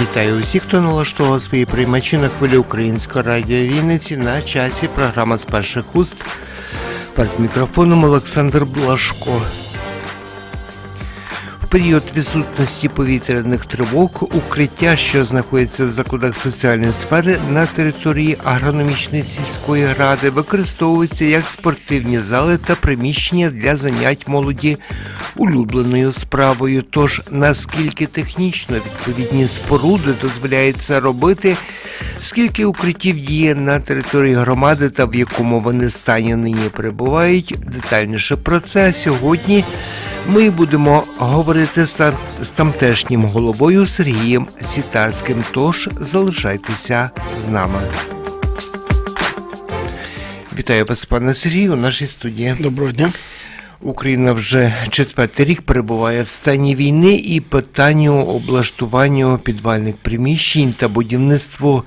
Вітаю усіх, хто налаштував свої приймачі на хвилі Українського радіо Вінниці на часі програма з перших уст. Перед мікрофоном Олександр Блашко. Період відсутності повітряних тривог укриття, що знаходиться в закладах соціальної сфери на території агрономічної сільської ради, використовуються як спортивні зали та приміщення для занять молоді улюбленою справою. Тож наскільки технічно відповідні споруди дозволяється робити, скільки укриттів є на території громади та в якому вони стані нині перебувають, детальніше про це сьогодні. Ми будемо говорити з там- з тамтешнім головою Сергієм Сітарським. Тож залишайтеся з нами. Вітаю вас, пане Сергію, у нашій студії. Доброго дня. Україна вже четвертий рік перебуває в стані війни, і питанню облаштуванню підвальних приміщень та будівництву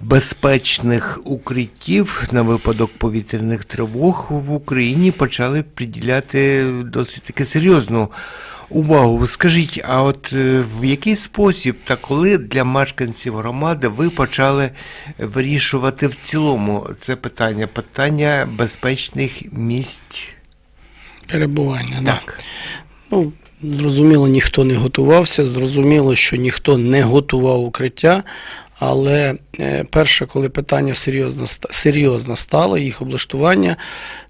безпечних укриттів на випадок повітряних тривог в Україні почали приділяти досить таки серйозну увагу. Скажіть, а от е, в який спосіб та коли для мешканців громади ви почали вирішувати в цілому це питання? Питання безпечних місць? Перебування. Да. Ну, зрозуміло, ніхто не готувався, зрозуміло, що ніхто не готував укриття. Але е, перше, коли питання серйозно, серйозно стало, їх облаштування,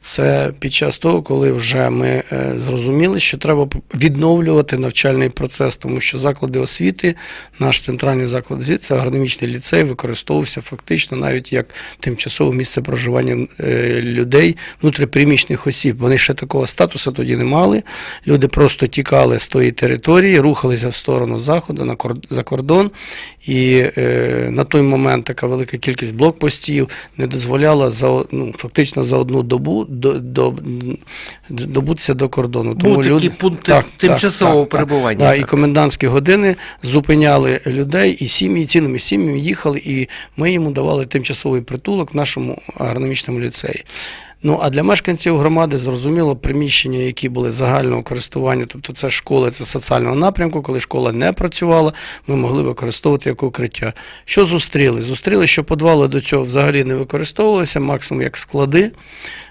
це під час того, коли вже ми е, зрозуміли, що треба відновлювати навчальний процес, тому що заклади освіти, наш центральний заклад освіти, це агрономічний ліцей, використовувався фактично навіть як тимчасове місце проживання е, людей, внутрішніх осіб. Вони ще такого статусу тоді не мали. Люди просто тікали з тої території, рухалися в сторону заходу на за кордон. І на той момент така велика кількість блокпостів не дозволяла за ну, фактично за одну добу до, до, добутися до кордону. Був пункти так, тимчасового перебування. Так, і Так. комендантські години зупиняли людей, і сім'ї, і цілими сім'ями їхали, і ми йому давали тимчасовий притулок в нашому агрономічному ліцеї. Ну а для мешканців громади зрозуміло приміщення, які були загального користування, тобто це школи, це соціального напрямку. Коли школа не працювала, ми могли використовувати як укриття. Що зустріли? Зустріли, що підвали до цього взагалі не використовувалися, максимум як склади.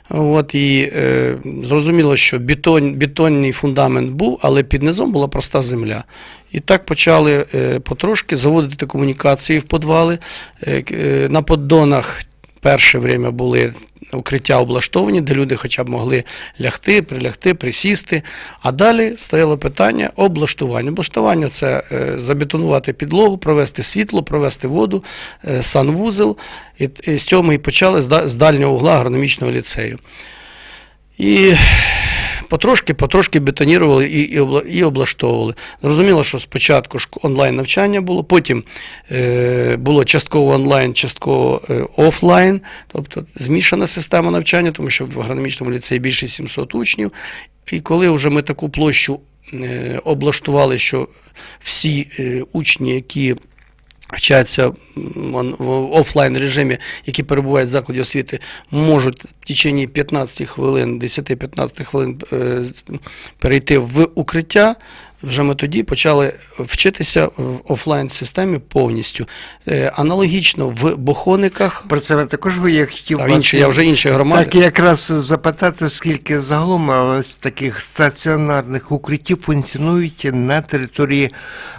От і е, зрозуміло, що бетон, бетонний фундамент був, але під низом була проста земля. І так почали е, потрошки заводити комунікації в підвали. Е, е, на поддонах перше время були укриття облаштовані, де люди хоча б могли лягти, прилягти, присісти. А далі стояло питання облаштування. Облаштування це е, забетонувати підлогу, провести світло, провести воду, е, санвузел. І, з цього ми і почали з дальнього угла агрономічного ліцею. І потрошки, потрошки бетонірували і, і, і облаштовували. Зрозуміло, що спочатку онлайн навчання було, потім е, було частково онлайн, частково е, офлайн, тобто змішана система навчання, тому що в агрономічному ліцеї більше 700 учнів. І коли вже ми таку площу е, облаштували, що всі е, учні, які вчаться в офлайн режимі, які перебувають в закладі освіти, можуть в течение 15 хвилин, 10-15 хвилин е, перейти в укриття. Вже ми тоді почали вчитися в офлайн системі повністю. Е, Аналогічно в Бохониках, Про це також я хотів а вас- інші, я вже інші громади. Так якраз запитати, скільки загалом ось таких стаціонарних укриттів функціонують на території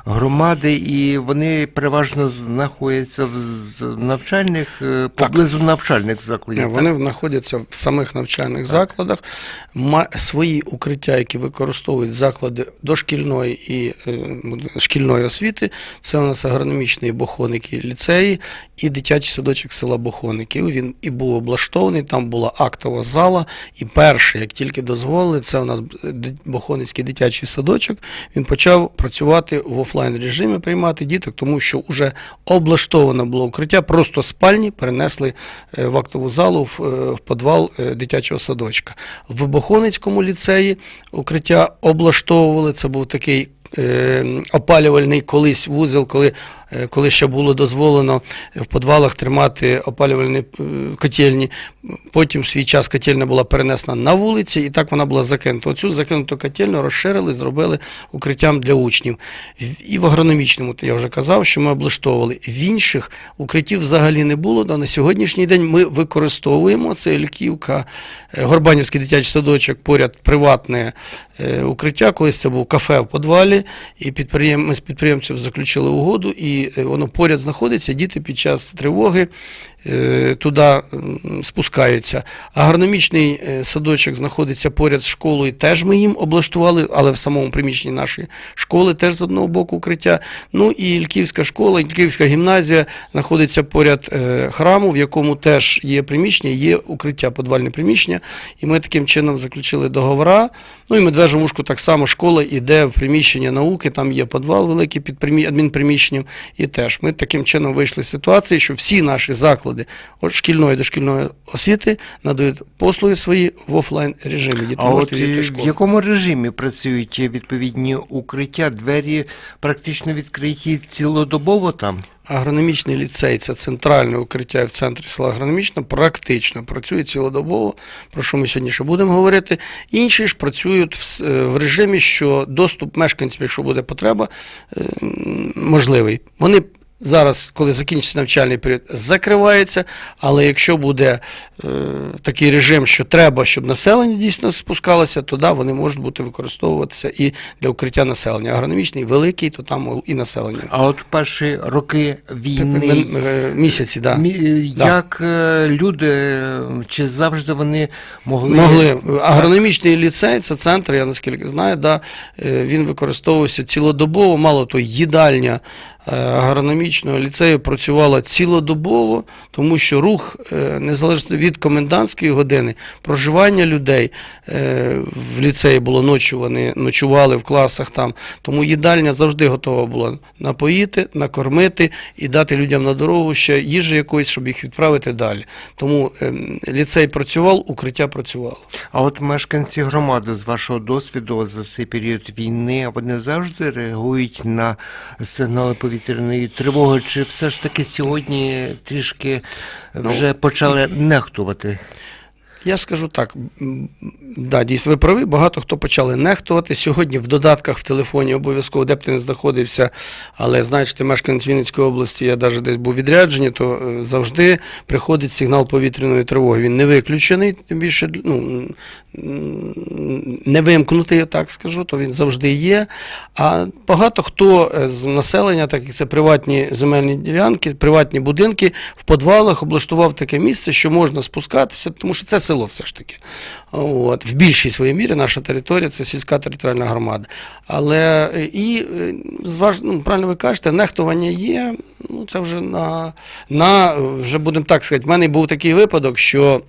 громади, і вони переважно знаходяться в навчальних е, поблизу навчальних закладів. Ні, Вони знаходяться в самих навчальних закладах. Ма- свої укриття, які використовують заклади дошкільної і е, шкільної освіти. Це у нас агрономічний бохоники ліцеї і дитячий садочок села Бохоники. Він і був облаштований, там була актова зала. І перший, як тільки дозволили, це у нас Бохоницький дитячий садочок. Він почав працювати в офлайн режимі, приймати діток, тому що вже облаштовано було укриття, просто спальні перенесли е, в актову залу в, е, підвал е, дитячого садочка. В Бохоницькому ліцеї укриття облаштовували. Це був такий опалювальний колись вузол, коли коли ще було дозволено в підвалах тримати опалювальні е, котельні. Потім в свій час котельня була перенесена на вулиці, і так вона була закинута. Оцю закинуту котельню розширили, зробили укриттям для учнів. І в агрономічному, я вже казав, що ми облаштовували. В інших укриттів взагалі не було. Да, на сьогоднішній день ми використовуємо це Ільківка, е, Горбанівський дитячий садочок, поряд приватне е, укриття. Колись це був кафе в підвалі, і ми з підприємцем заключили угоду, і е, воно поряд знаходиться. Діти під час тривоги туди спускаються. Агрономічний е, садочок знаходиться поряд з школою. Теж ми їм облаштували, але в самому приміщенні нашої школи теж з одного боку укриття. Ну і Ільківська школа, Ільківська гімназія знаходиться поряд е, храму, в якому теж є приміщення, є укриття, подвальне приміщення. І ми таким чином заключили договора. Ну і Медвежому так само школа іде в приміщення науки, там є підвал великий під адмінприміщенням. І теж ми таким чином вийшли з ситуації, що всі наші заклади от шкільної дошкільної освіти надають послуги свої в офлайн режимі. Діти А можуть от відвідати в якому режимі працюють відповідні укриття? Двері практично відкриті цілодобово там? Агрономічний ліцей це центральне укриття в центрі села Агрономічно, практично працює цілодобово, про що ми сьогодні ще будемо говорити. Інші ж працюють в, е, режимі, що доступ мешканців, якщо буде потреба, е, можливий. Вони зараз, коли закінчиться навчальний період, закриваються, але якщо буде е, такий режим, що треба, щоб населення дійсно спускалося, то да, вони можуть бути використовуватися і для укриття населення. Агрономічний великий, то там і населення. А от перші роки війни м- Місяці. Да. мі- Да. е, люди, е, чи завжди вони могли Могли. Агрономічний ліцей, це центр, я наскільки знаю, да, е, він використовувався цілодобово, мало того, їдальня е, агрономічного ліцею працювала цілодобово, тому що рух, е, незалежно від комендантської години, проживання людей е, в ліцеї було ночі, вони ночували в класах там. Тому їдальня завжди готова була напоїти, накормити і дати людям на дорогу ще їжі якоїсь, щоб їх відправити далі. Тому ем, ліцей працював, укриття працювало. А от мешканці громади з вашого досвіду за цей період війни вони завжди реагують на сигнали повітряної тривоги, чи все ж таки сьогодні трішки Ну, вже почали нехтувати? Я скажу так, да, дійсно, ви праві, багато хто почали нехтувати. Сьогодні в додатках в телефоні обов'язково, де б ти не знаходився, але знаєш, ти мешканець Вінницької області, я навіть десь був відряджені, то е, завжди приходить сигнал повітряної тривоги. Він не виключений, тим більше ну, не вимкнутий, я так скажу, то він завжди є. А багато хто е, з населення, так як це приватні земельні ділянки, приватні будинки, в підвалах облаштував таке місце, що можна спускатися, тому що це село все ж таки. От, в більшій своїй мірі наша територія це сільська територіальна громада. Але е, і е, зваж, ну, правильно ви кажете, нехтування є. Ну, це вже на, на вже будемо так сказати. В мене був такий випадок, що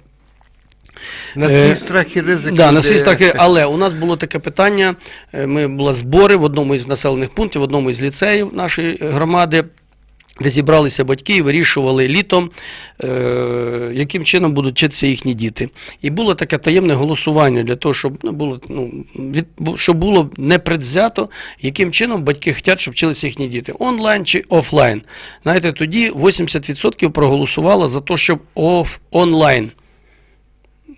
На Е, свій страх і ризик. Да, на свій страхи, але у нас було таке питання. Ми були збори в одному із населених пунктів, в одному із ліцеїв нашої громади. Де зібралися батьки і вирішували літом, е, яким чином будуть вчитися їхні діти. І було таке таємне голосування для того, щоб ну, було, ну, від, щоб було не предвзято, яким чином батьки хочуть, щоб вчилися їхні діти. Онлайн чи офлайн. Знаєте, тоді 80% проголосувало за те, щоб оф, онлайн.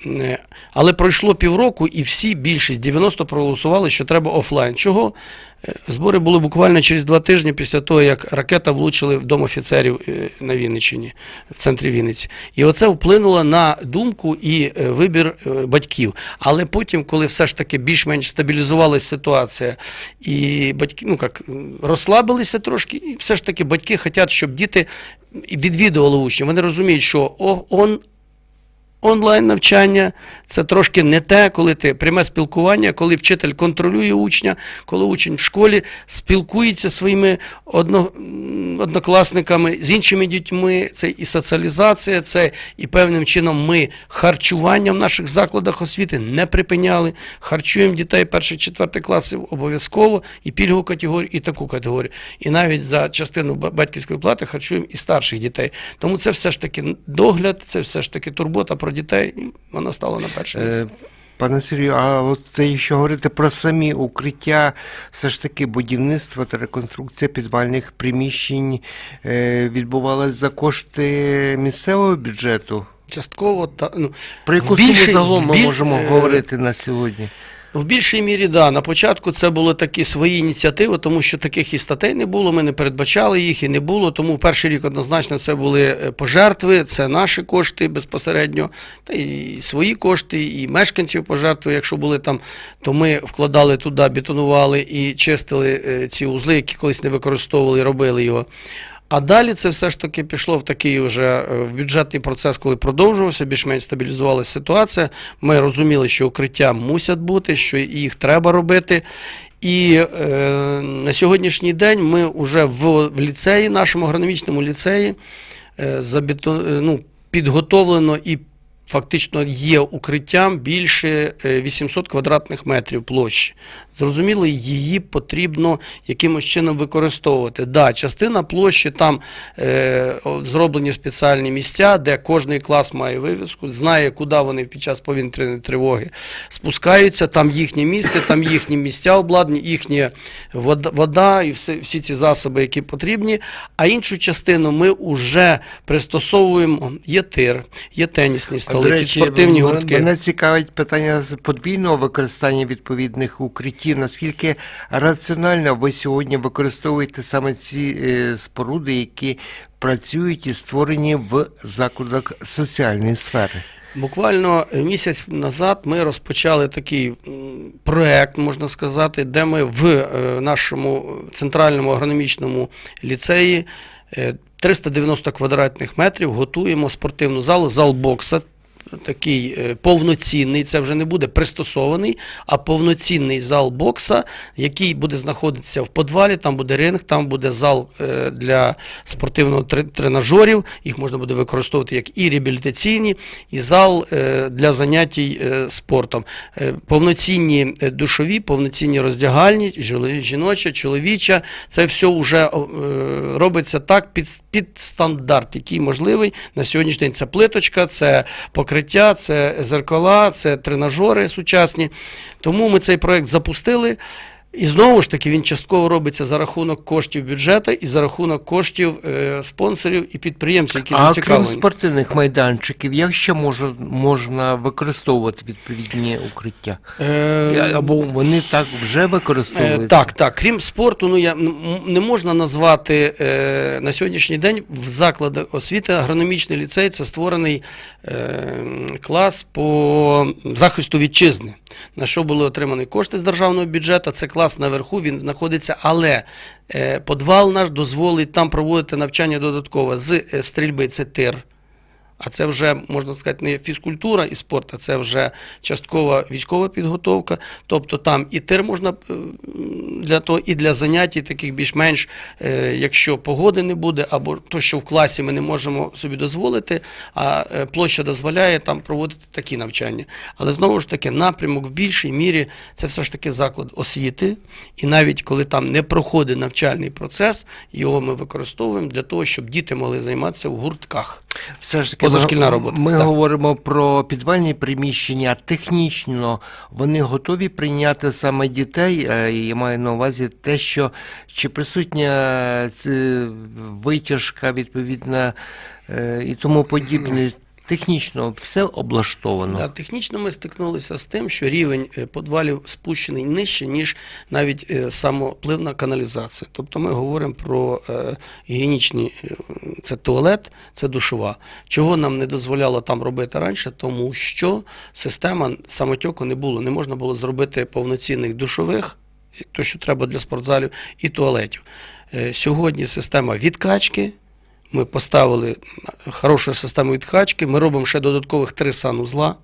Не. Але пройшло півроку, і всі, більшість 90 проголосували, що треба офлайн. Чого? Е, Збори були буквально через два тижні після того, як ракета влучили в дом офіцерів е, на Вінниччині, в центрі Вінниці. І оце вплинуло на думку і е, вибір е, батьків. Але потім, коли все ж таки більш-менш стабілізувалася ситуація, і батьки ну, як, розслабилися трошки, і все ж таки батьки хочуть, щоб діти відвідували учнів. Вони розуміють, що он, онлайн навчання це трошки не те, коли ти пряме спілкування, коли вчитель контролює учня, коли учень в школі спілкується своїми одно, однокласниками, з іншими дітьми. Це і соціалізація, це і певним чином ми харчування в наших закладах освіти не припиняли. Харчуємо дітей перших четвертих класів обов'язково, і пільгову категорію, і таку категорію. І навіть за частину батьківської плати харчуємо і старших дітей. Тому це все ж таки догляд, це все ж таки турбота про дітей, і воно стало на перше місце. Е, Пане Сергію, а от що говорити про самі укриття, все ж таки будівництво та реконструкція підвальних приміщень е, відбувалась за кошти місцевого бюджету. Частково та ну Про яку більше, суму загалом ми біль- можемо е, говорити на сьогодні? В більшій мірі, да. На початку це були такі свої ініціативи, тому що таких і статей не було. Ми не передбачали їх і не було. Тому перший рік однозначно це були е, пожертви, це наші кошти безпосередньо, та і свої кошти, і мешканців пожертви. Якщо були там, то ми вкладали туди, бетонували і чистили е, ці узли, які колись не використовували, робили його. А далі це все ж таки пішло в такий вже е, в бюджетний процес, коли продовжувався, більш-менш стабілізувалася ситуація. Ми розуміли, що укриття мусять бути, що їх треба робити. І е, на сьогоднішній день ми вже в, в ліцеї, нашому агрономічному ліцеї, е, забіто, е, ну, підготовлено і фактично є укриттям більше е, 800 квадратних метрів площі. Зрозуміло, її потрібно якимось чином використовувати. Да, частина площі там е, зроблені спеціальні місця, де кожний клас має вивіску, знає, куди вони під час повітряної тривоги спускаються. Там їхнє місце, там їхні місця обладнані, їхня вода, вода і все, всі ці засоби, які потрібні. А іншу частину ми вже пристосовуємо. Є тир, є тенісні столи, до під спортивні гуртки. мене цікавить питання з подвійного використання відповідних укриттів. Наскільки раціонально ви сьогодні використовуєте саме ці е, споруди, які працюють і створені в закладах соціальної сфери? Буквально е, місяць назад ми розпочали такий проект, можна сказати, де ми в е, нашому центральному агрономічному ліцеї е, 390 квадратних метрів готуємо спортивну залу, зал бокса. Такий е, повноцінний, це вже не буде пристосований, а повноцінний зал бокса, який буде знаходитися в подвалі, там буде ринг, там буде зал е, для спортивного тре- тренажерів, їх можна буде використовувати як і реабілітаційні, і зал е, для заняття е, спортом. Повноцінні душові, повноцінні роздягальні, жіноча, чоловіча. Це все вже робиться так під, під стандарт, який можливий на сьогоднішній день. Це плиточка, це покриття, це зеркала, це тренажери сучасні. Тому ми цей проект запустили. І знову ж таки він частково робиться за рахунок коштів бюджету і за рахунок коштів е, спонсорів і підприємців, які А крім спортивних майданчиків, як ще може, можна використовувати відповідні укриття? Е, Або вони так вже Е. Так, так. Крім спорту, ну я не можна назвати е, на сьогоднішній день в закладах освіти агрономічний ліцей це створений е, клас по захисту вітчизни. На що були отримані кошти з державного бюджету. Це клас наверху, він знаходиться, але е, подвал наш дозволить там проводити навчання додаткове з е, стрільби, це тир. А це вже можна сказати не фізкультура і спорт, а це вже часткова військова підготовка. Тобто там і тир можна е, для того, і для занять, і таких більш-менш, е, якщо погоди не буде, або то, що в класі ми не можемо собі дозволити, а е, площа дозволяє там проводити такі навчання. Але знову ж таки, напрямок в більшій мірі це все ж таки заклад освіти. І навіть коли там не проходить навчальний процес, його ми використовуємо для того, щоб діти могли займатися в гуртках. Все ж таки, Позашкільна робота, Ми так. говоримо про підвальні приміщення. Технічно вони готові прийняти саме дітей. Е, Я маю на увазі те, що чи присутня витяжка відповідна е, і тому подібне. Технічно все облаштовано. Да, технічно ми стикнулися з тим, що рівень е, подвалів спущений нижче, ніж навіть е, самопливна каналізація. Тобто ми говоримо про е, гігієнічні, це туалет, це душова. Чого нам не дозволяло там робити раніше, тому що система самотьоку не було. Не можна було зробити повноцінних душових, то, що треба для спортзалів, і туалетів. Сьогодні система відкачки. Ми поставили хорошу систему відкачки. Ми робимо ще додаткових три санузла.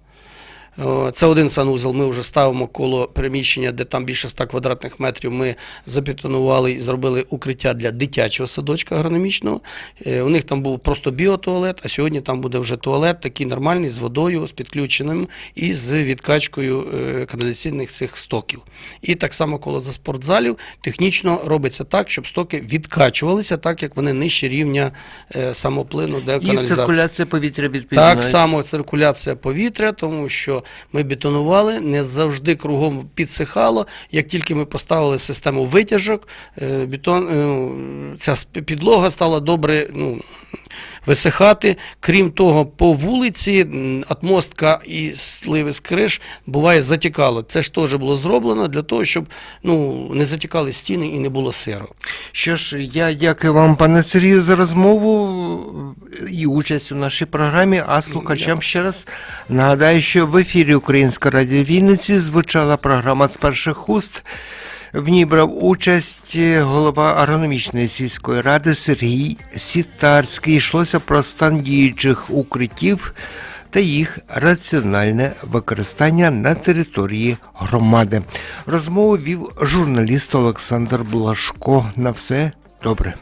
О, Це один санузел. Ми вже ставимо коло приміщення, де там більше 100 квадратних метрів. Ми забетонували і зробили укриття для дитячого садочка агрономічного. Е, У них там був просто біотуалет, а сьогодні там буде вже туалет, такий нормальний, з водою, з підключеним і з відкачкою е, каналізаційних цих стоків. І так само коло за спортзалів технічно робиться так, щоб стоки відкачувалися, так як вони нижче рівня е, самоплину, де І циркуляція повітря відповідно. Так само циркуляція повітря, тому що Ми бетонували, не завжди кругом підсихало. Як тільки ми поставили систему витяжок, е, бетон, е, ну, ця підлога стала добре ну, висихати. Крім того, по вулиці отмостка і сливи з криш буває затікало. Це ж теж було зроблено для того, щоб ну, не затікали стіни і не було сиро. Що ж, я дякую вам, пане Сергію, за розмову і участь у нашій програмі. А слухачам ще раз нагадаю, що в ефірі Українська радіо Вінниці звучала програма з перших уст. В ній брав участь е, голова агрономічної сільської ради Сергій Сітарський. Йшлося про стан діючих укриттів та їх раціональне використання на території громади. Розмову вів журналіст Олександр Блашко. На все добре.